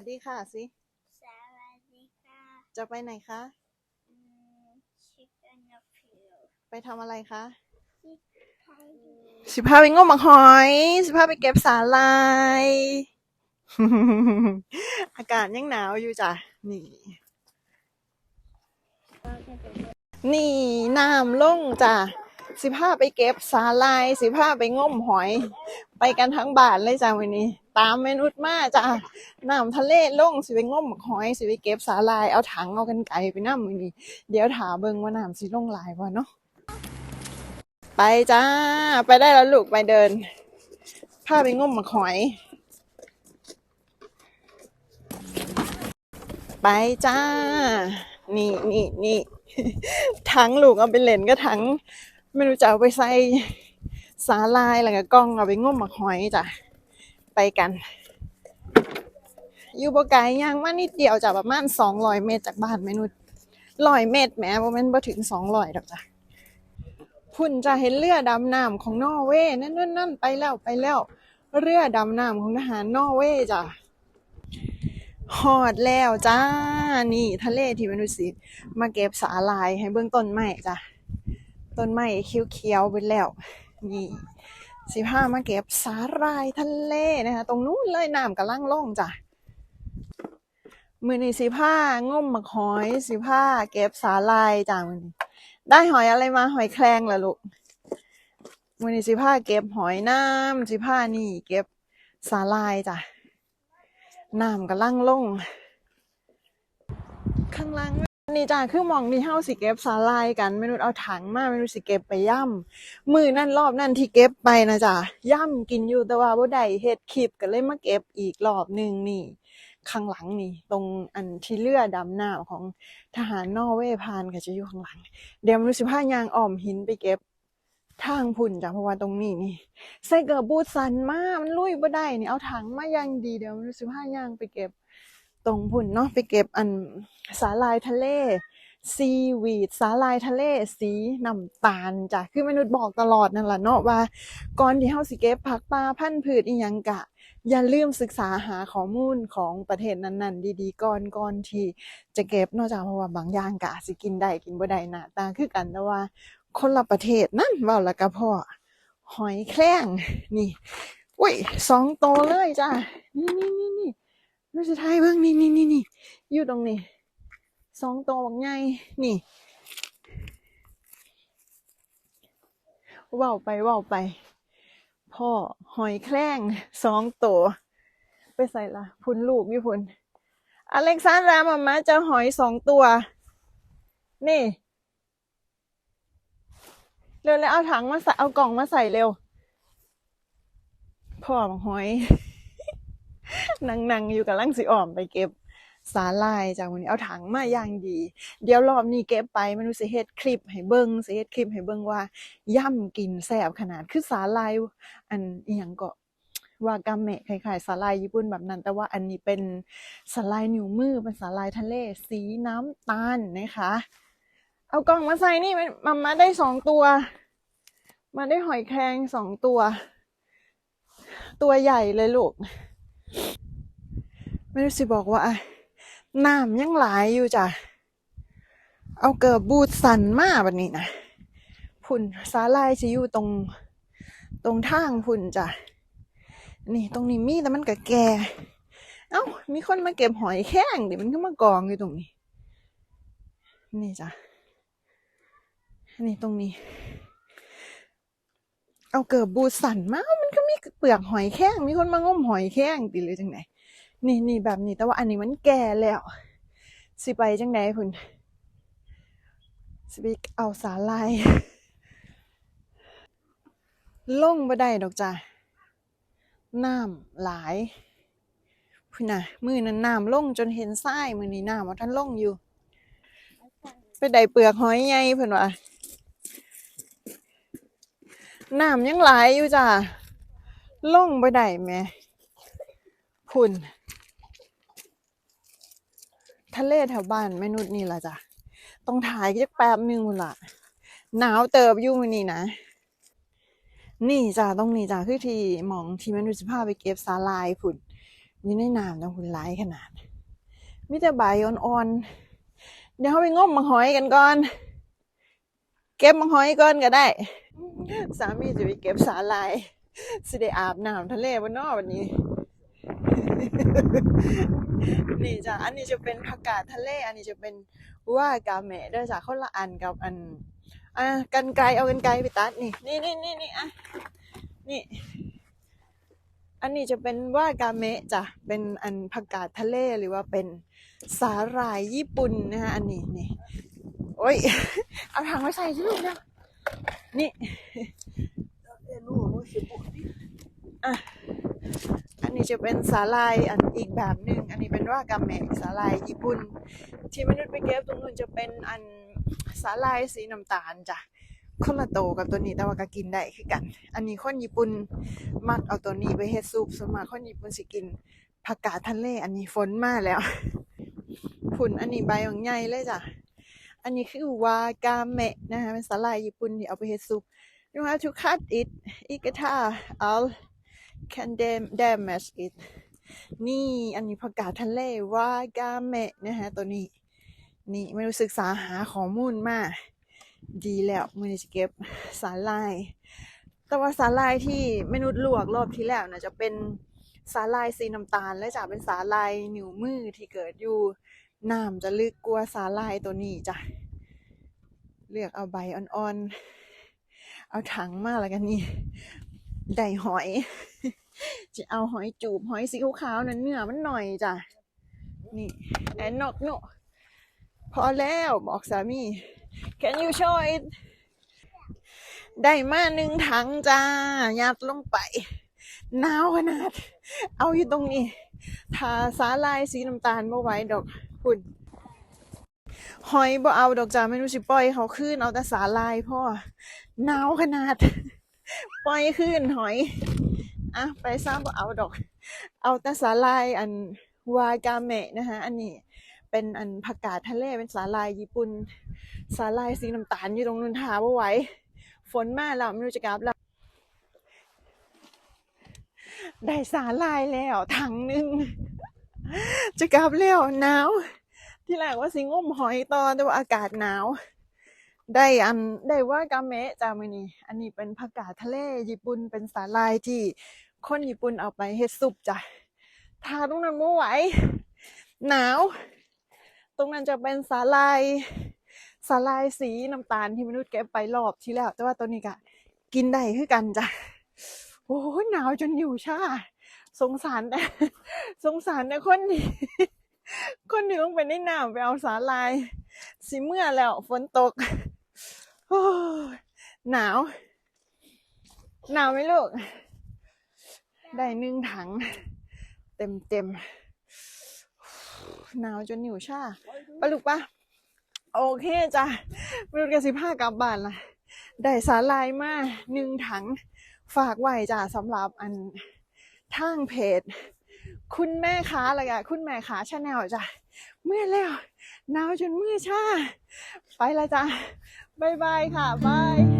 วัสดีค่ะสิ สวัสดีค่ะจะไปไหนคะอืมชิคกี้นฟิวไปทำอะไรคะที่ไทยสิพาไปงมหมักหอย สิพาไปเก็บสาลาย อากาศยังหนาวอยู่จ้ะ นี่ นี่น้ำลงจ้ะ สิพาไปเก็บสาลาย สิพาไปงมหอย ไปกันทั้งบ้านเลยจ้ะวันนี้ ตามเมนุษย์มาจ้ะน้ำทะเลลงสิไปงมหมักหอยสิไปเก็บสาลายเอาถังเอากันไก่ไปน้ำมือนี้เดี๋ยวถาเบิงว่าน้ำสิลงลายบ่เนาะไปจ้า ไปได้แล้วลูกไปเดินพาไปงมหมักหอย ไปจ้า นี่นี่นี่ถังลูกเอาไปเล่นก็ถังไม่รู้จะเอาไปใส่สาลายอะไรกับกล้องเอาไปงมหมักหอยจ้ะ ไปกัน อยู่บไกลย่างมานิดเดียวจ้ะประมาณสองร้อยเมตรจากบ้านแม่นุษร้อยเมตรแหม้บ่แม่นบ่ถึงสองร้อยดอกจ้ะพุ่นจะเห็นเรือดำน้ำของนอร์เวย์นั่นนั่นนั่นไปแล้วไปแล้ว เรือดำน้ำของทหารนอร์เวย์จ้ะหอดแล้วจ้า นี่ทะเลที่มนุษย์สิมาเก็บสาลายให้เบื้องต้นไม้จ้ะ ต้นไม้เขียวๆไปแล้ว นี่ สิพามาเก็บสาลายทะเลนะคะ ตรงนู้นเลยน้ำกำลังล่องจ้ะ มือนี่สิผ้างมหมักหอยสิผ้าเก็บสาลายจ้ะมือนี้ได้หอยอะไรมาหอยแครงเหรอลูกมือนี้สิผ้าเก็บหอยน้ำสิผ้านี่ เก็บสาลายจ้ะน้ำกำลังล่งข้างล่าง นี่จ้ะคือมองนี่เฮาสิเก็บสาลายกันไม่รู้เอาถังมาไม่รู้สิเก็บไปย่ำมือนั่นรอบนั่นที่เก็บไปนะจ้ะย่ำกินอยู่แต่ว่าบ่ได้เฮ็ดคลิปก็เลยมาเก็บอีกรอบหนึ่งนี่ ข้างหลังนี่ ตรงอันที่เรือดำน้ำของทหารนอร์เวย์พานก็จะอยู่ข้างหลัง เดี๋ยวมนุษย์สิพายางอ้อมหินไปเก็บทางพุ่นจ้ะเพราะว่าตรงนี้นี่ใส่เกิดบูดสันมากมันลุยบ่ได้นี่เอาถังมาย่างดีเดี๋ยวมนุษย์สิพายางไปเก็บ ตรงพุ่นเนาะไปเก็บอันสาลายทะเลซีวีดสาลายทะเลสีน้ำตาลจ้ะคือมนุษย์บอกตลอดนั่นแหละเนาะว่า ก่อนที่เฮาสิเก็บผักปลาพันธุ์พืชอีหยังกะ อย่าลืมศึกษาหาข้อมูลของประเทศนั้นๆ ดีๆ ก่อนก่อนที่จะเก็บนอกจากเพราะว่าบางอย่างกะสิกินได้กินบ่ได้หน้าตาคือกันแต่ว่าคนละประเทศนั่นเว้าละกะพ่อหอยแครงนี่อุ้ยสองโตเลยจ้านี่นี่นี่นี่ นี่สุดท้ายเบิ่งนี่นี่นี่นี่อยู่ตรงนี้สองโตวบักใหญ่นี่ว้าไปว้าไป พ่อหอยแครงสองตัวไปใส่ละพุนลูกอยู่พุนอเล็กซานดรามามาเจอหอยสองตัว นี่ เร็วๆเอาถังมาใส่เอากล่องมาใส่เร็ว พ่อหอย นั่งๆอยู่กับลังสิอ่อมไปเก็บสาลายจากวันนี้เอาถังมาอย่างดี เดี๋ยวรอบนี้เก็บไปไมันสิเฮ็ดคลิปให้เบิ่งสิเฮ็ดคลิปให้เบิ่งว่าย่ำกินแซ่บขนาดคือสาลายอันอีหยังก็ว่ากาเมะคล้ายๆสาลายญี่ปุ่นแบบนั้น แต่ว่าอันนี้เป็นสาลายนิ้วมือเป็นสาลายทะเล สีน้ำตาลนะคะ เอากล่องมาใส่นี่มันมาได้สองตัวมาได้หอยแครงสองตัว ตัวใหญ่เลยลูก ไม่รู้สิบอกว่าน้ำยังหลายอยู่จ้ะ เอาเกิบบูดสันมาแบบนี้นะพุ่นสาลายสิอยู่ตรง ตรงทางพุ่นจ้ะ นี่ตรงนี้มีแต่มันกะแก เอ้า มีคนมาเก็บหอยแข้งเดี๋ยวมันก็มากองอยู่ตรงนี้ นี่จ้ะ นี่ตรงนี้ เอาเกิบบูดสันม้ามันก็มีเปลือกหอยแข้ง มีคนมางมหอยแข้งติเลยจังไหน นี่นี่แบบนี้แต่ว่าอันนี้มันแก่แล้ว สิไปจังไหนพุ่นสิไปเอาสาลายลงบ่ได้ดอกจ้ะน้ำหลายพุ่นน่ะมือนั้นน้ำลงจนเห็นทรายมือนี้น้ำว่าท่านลงอยู่ ไปได้เปลือกหอยใหญ่เพิ่นว่าน้ำยังหลายอยู่จ้ะลงบ่ได้แหม่พุ่น ทะเลแถวบ้านแม่นุษย์นี่ล่ะจ้ะต้องถ่ายจักแป๊บนึงพุ่นล่ะหนาวเติบอยู่มื้อนี้นะ นี่จ้ะตรงนี้จ้ะคือที่มองที่แม่นุษย์สิพาไปเก็บสาลายพุ่นอยู่ในน้ำนะหุ่นร้ายขนาดมิแต่ใบอ่อนๆเดี๋ยวเขาไปงมมังหอยกันก่อน เก็บมังหอยก่อนก็ได้ สามีจะไปเก็บสาลายสิได้อาบน้ำทะเลบนนอกวันนี้ นี่จ้ะอันนี้จะเป็นผักกาดทะเล อันนี้จะเป็นว่ากาเมะเด้วยจ้ะคนละอันกับอันอะกันไกลเอากันไกลไปตัดนี่นี่นี่นี่นี่อะนี่ อันนี้จะเป็นว่ากาเมะจ้ะเป็นอันผักกาดทะเลหรือว่าเป็นสาหร่ายญี่ปุ่นนะคะอันนี้นี่โอ้ยเอาถังมาใส่สิลูกนะนี่อะอั นนี้จะเป็นสาลายอันอีกแบบหนึ่งอันนี้เป็นว่ากาเมะสาลายญี่ปุ่น ที่มนุษย์ไปเก็บตรงนู้นจะเป็นอันสาลายสีน้ำตาลจ้ะคนละโตกับตัวนี้แต่ว่าก็กินได้คือกัน อันนี้คนญี่ปุ่นมักเอาตัวนี้ไปเฮ็ดซุปส่วนมาคนญี่ปุ่นสิกินผักกาดทะเลอันนี้ฝนมากแล้วผุนอันนี้ใบของใหญ่เลยจ้ะอันนี้คือวากาเมะนะคะเป็นสาลายญี่ปุ่นที่เอาไปเฮ็ดซุป you have to cut it อีกท่า I'll can dam- damage it นี่อันนี้ผักกาดทะเลวากาเมะนะคะตัวนี้ นี่ไม่รู้ศึกษาหาข้อมูลมาดีแล้วมือนี้จะเก็บสาลาย แต่ว่าสาลายที่มนุษย์ลวกรอบที่แล้วนะจะเป็นสาลายสีน้ำตาล และจะเป็นสาลายนิ้วมือที่เกิดอยู่น้ำจะลึกกว่าสาลายตัวนี้จ้ะเลือกเอาใบอ่อนๆ เอาถังมาแล้วกันนี่ ได้หอย จะเอาหอยจูบหอยสีขาวนั้นเนื้อมันหน่อยจ้ะ นี่แอนนอกโนพอแล้วบอกสามี Can you show it ได้มาหนึ่งถังจ้ายัดลงไปหนาวขนาด เอาอยู่ตรงนี้ทาสาลายสีน้ำตาลมาไว้ดอกคุณหอยบ่เอาดอกจ้าไม่รู้สิปล่อยเขาขึ้นเอาแต่สาลายพ่อหนาวขนาด ปล่อยขึ้นหอย อะ ไปซ้ำบ่เอาดอก เอาแต่สาลายอันวากาเมะนะคะ อันนี้เป็นอันผักกาดทะเลเป็นสาลายญี่ปุ่น สาลายสีน้ำตาลอยู่ตรงนู้นทาบ่ไหวฝนมาแล้วไม่รู้จะกลับแล้วได้สาลายแล้วถังหนึ่งจะกลับแล้วหนาว ที่แรกว่าสิงมหอยตอนแต่ว่าอากาศหนาว ได้อันได้ว่ากาเมะจามือนี่อันนี้เป็นผักกาดทะเลญี่ปุ่นเป็นสาลายที่คนญี่ปุ่นเอาไปเฮ็ดซุปจ้ะทาตรงนั้นไม่ไหวหนาว ตรงนั้นจะเป็นสาลายสาลายสีน้ำตาลที่มนุษย์เก็บไปรอบที่แล้ว แต่ว่าตัวนี้ก็กินได้คือกันจ้ะโอ้ยหนาวจนอยู่ชาสงสารแต่สงสารแต่คนนี้คนหนึ่งต้องไปในน้ำไปเอาสาลาย สิเมื่อแล้วฝนตก หนาว หนาวไหมลูก ได้นึ่งถัง เต็มเต็มหนาวจนหิวชาปะลูกปะโอเคจ้ะไม่รู้กันสิผ้ากลับบ้านละได้สาลายมาหนึ่งถัง ฝากไว้จ้ะสำหรับอันทางเพจ คุณแม่ค้าอะไรอะคุณแม่ค้าชาแนลจ้ะ เมื่อแล้ว หนาวจนมือชา ไปละจ้ะบายบายค่ะบาย